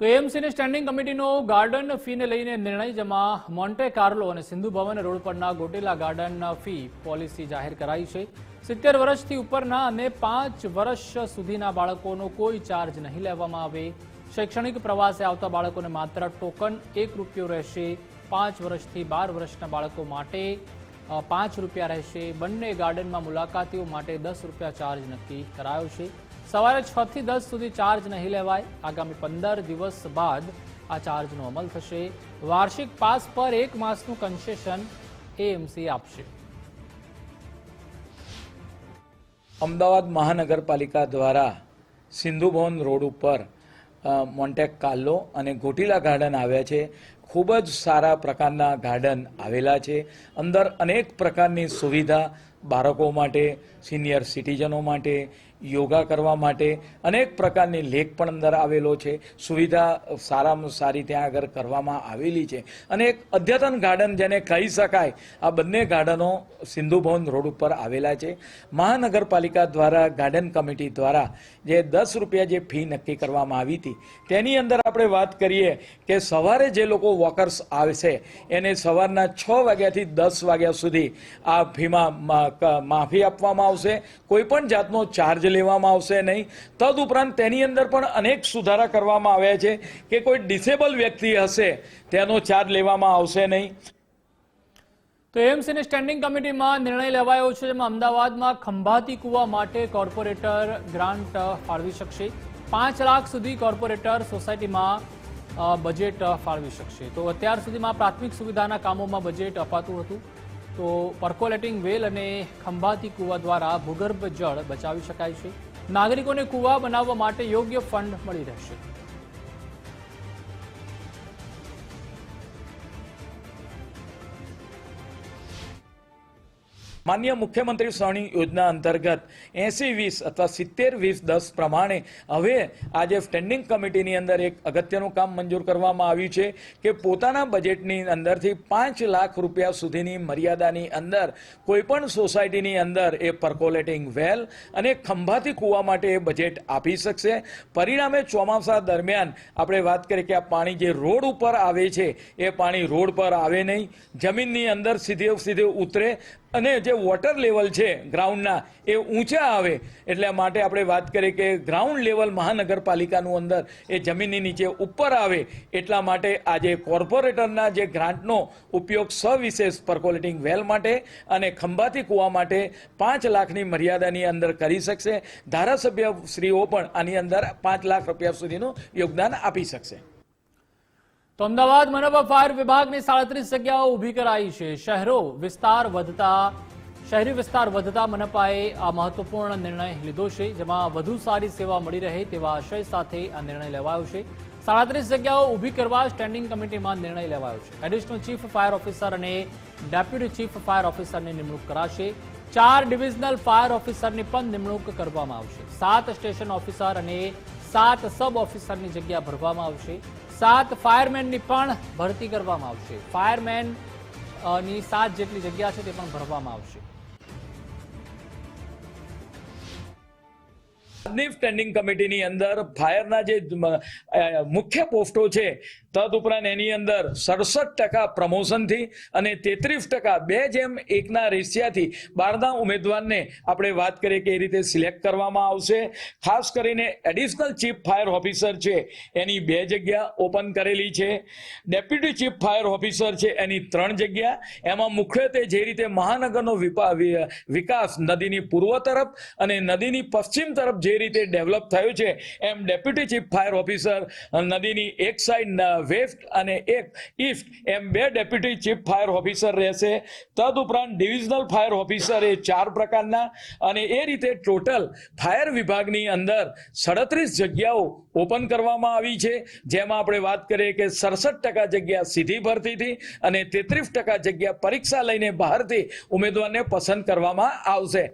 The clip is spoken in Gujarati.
તો એએમસીની સ્ટેન્ડિંગ કમિટીનો ગાર્ડન ફીને લઈને નિર્ણય, જેમાં મોન્ટે કાર્લો અને સિંધુ ભવન રોડ પરના ગોટેલા ગાર્ડન ફી પોલિસી જાહેર કરાઈ છે. સિત્તેર વર્ષથી ઉપરના અને પાંચ વર્ષ સુધીના બાળકોનો કોઈ ચાર્જ નહીં લેવામાં આવે. શૈક્ષણિક પ્રવાસે આવતા બાળકોને માત્ર ટોકન એક રૂપિયો રહેશે. પાંચ વર્ષથી બાર વર્ષના બાળકો માટે પાંચ રૂપિયા રહેશે. બંને ગાર્ડનમાં મુલાકાતીઓ માટે દસ રૂપિયા ચાર્જ નક્કી કરાયો છે. સવારે છ થી દસ સુધી ચાર્જ નહીં લેવાય. આગામી પંદર દિવસ બાદ આ ચાર્જનો અમલ થશે. વાર્ષિક પાસ પર એક માસનું કન્સેશન એએમસી આપશે. અમદાવાદ મહાનગરપાલિકા દ્વારા સિંધુ ભવન રોડ ઉપર મોન્ટેક કાલ્લો અને ગોટીલા ગાર્ડન આવ્યા છે. ખૂબ જ સારા પ્રકારના ગાર્ડન આવેલા છે. અંદર અનેક પ્રકારની સુવિધા બાળકો માટે સિનિયર સિટીઝનો માટે, યોગા કરવા માટે અનેક પ્રકારની લેક પણ અંદર આવેલો છે. સુવિધા સારામાં સારી ત્યાં આગળ કરવામાં આવેલી છે. અને એક અદ્યતન ગાર્ડન જેને કહી શકાય, આ બંને ગાર્ડનો સિંધુ ભવન રોડ ઉપર આવેલા છે. મહાનગરપાલિકા દ્વારા, ગાર્ડન કમિટી દ્વારા જે દસ રૂપિયા જે ફી નક્કી કરવામાં આવી હતી, તેની અંદર આપણે વાત કરીએ કે સવારે જે લોકો વોકર્સ આવશે એને સવારના છ વાગ્યાથી દસ વાગ્યા સુધી આ ફીમાં માફી આપવામાં આવશે કોઈ પણ જાતનો ચાર્જ લેવામાં આવશે નહીં. તદુપરાંત તેની અંદર પણ અનેક સુધારા કરવામાં આવ્યા છે કે કોઈ ડિસેબલ વ્યક્તિ હશે, તેનો ચાર્જ લેવામાં આવશે નહીં. તો એએમસીની સ્ટેન્ડિંગ કમિટીમાં નિર્ણય લેવાયો છે, જેમાં અમદાવાદમાં ખંભાતી કુવા માટે કોર્પોરેટર ગ્રાન્ટ ફાળવી શકશે. પાંચ લાખ સુધી કોર્પોરેટર સોસાયટીમાં બજેટ ફાળવી શકશે. તો અત્યાર સુધીમાં પ્રાથમિક સુવિધાના કામોમાં બજેટ અપાતું હતું. તો પર્કોલેટિંગ વેલ અને ખંભાતી કુવા દ્વારા ભૂગર્ભ જળ બચાવી શકાય છે. નાગરિકોને કુવા બનાવવા માટે યોગ્ય ફંડ મળી રહેશે. માન્ય મુખ્યમંત્રી સવર્ણી યોજના અંતર્ગત એસી વીસ અથવા સિત્તેર વીસ દસ પ્રમાણે હવે આજે સ્ટેન્ડિંગ કમિટીની અંદર એક અગત્યનું કામ મંજૂર કરવામાં આવ્યું છે કે પોતાના બજેટની અંદરથી પાંચ લાખ રૂપિયા સુધીની મર્યાદાની અંદર કોઈપણ સોસાયટીની અંદર એ પર્કોલેટિંગ વેલ અને ખંભાતી કૂવા માટે એ બજેટ આપી શકશે. પરિણામે ચોમાસા દરમિયાન આપણે વાત કરીએ કે આ પાણી જે રોડ ઉપર આવે છે, એ પાણી રોડ પર આવે નહીં. જમીનની અંદર સીધે સીધે ઉતરે અને જે વોટર લેવલ છે ગ્રાઉન્ડના એ ઊંચા આવે. એટલે માટે આપણે વાત કરીએ કે ગ્રાઉન્ડ લેવલ મહાનગરપાલિકાનું અંદર એ જમીનની નીચે ઉપર આવે. એટલા માટે આજે કોર્પોરેટરના જે ગ્રાન્ટનો ઉપયોગ સવિશેષ પર્કોલેટિંગ વેલ માટે અને ખંભાતી કૂવા માટે પાંચ લાખની મર્યાદાની અંદર કરી શકશે. ધારાસભ્ય શ્રીઓ પણ આની અંદર પાંચ લાખ રૂપિયા સુધીનું યોગદાન આપી શકશે. તો અમદાવાદ મનપા ફાયર વિભાગની સાડત્રીસ જગ્યાઓ ઊભી કરાઈ છે. શહેરો વિસ્તાર વધતા, શહેરી વિસ્તાર વધતા મનપાએ આ મહત્વપૂર્ણ નિર્ણય લીધો છે, જેમાં વધુ સારી સેવા મળી રહે તેવા આશય સાથે આ નિર્ણય લેવાયો છે. સાડત્રીસ જગ્યાઓ ઊભી કરવા સ્ટેન્ડિંગ કમિટીમાં નિર્ણય લેવાયો છે. એડિશનલ ચીફ ફાયર ઓફિસર અને ડેપ્યુટી ચીફ ફાયર ઓફિસરની નિમણૂક કરાશે. ચાર ડિવિઝનલ ફાયર ઓફિસરની પણ નિમણૂક કરવામાં આવશે. સાત સ્ટેશન ઓફિસર અને સાત સબ ઓફિસરની જગ્યા ભરવામાં આવશે. સાત ફાયરમેનની પણ ભરતી કરવામાં આવશે. ફાયરમેનની સાત જેટલી જગ્યા છે તે પણ ભરવામાં આવશે. આજની સ્ટેન્ડિંગ કમિટીની અંદર ફાયરના જે મુખ્ય પોસ્ટો છે, તદુપરાંત એની અંદર સડસઠ ટકા પ્રમોશનથી અને તેત્રીસ ટકા બે જેમ એકના રેશિયાથી બહારના ઉમેદવારને આપણે વાત કરીએ કે એ રીતે સિલેક્ટ કરવામાં આવશે. ખાસ કરીને એડિશનલ ચીફ ફાયર ઓફિસર છે, એની બે જગ્યા ઓપન કરેલી છે. ડેપ્યુટી ચીફ ફાયર ઓફિસર છે, એની ત્રણ જગ્યા. એમાં મુખ્યત્વે જે રીતે મહાનગરનો વિકાસ, નદીની પૂર્વ તરફ અને નદીની પશ્ચિમ તરફ જે રીતે ડેવલપ થયું છે. એમ ડેપ્યુટી ચીફ ફાયર ઓફિસર, નદીની એક સાઈડ વેસ્ટ અને એક ઈસ્ટ. એમ બે ડેપ્યુટી ચીફ ફાયર ઓફિસર રહેશે. તદઉપરાંત ડિવિઝનલ ફાયર ઓફિસર એ ચાર પ્રકારના અને એ રીતે ટોટલ ફાયર વિભાગની અંદર સડત્રીસ જગ્યાઓ ઓપન કરવામાં આવી છે. જેમાં આપણે વાત કરીએ કે સડસઠ ટકા જગ્યા સીધી ભરતીથી અને તેત્રીસ ટકા જગ્યા પરીક્ષા લઈને બહારથી ઉમેદવારને પસંદ કરવામાં આવશે.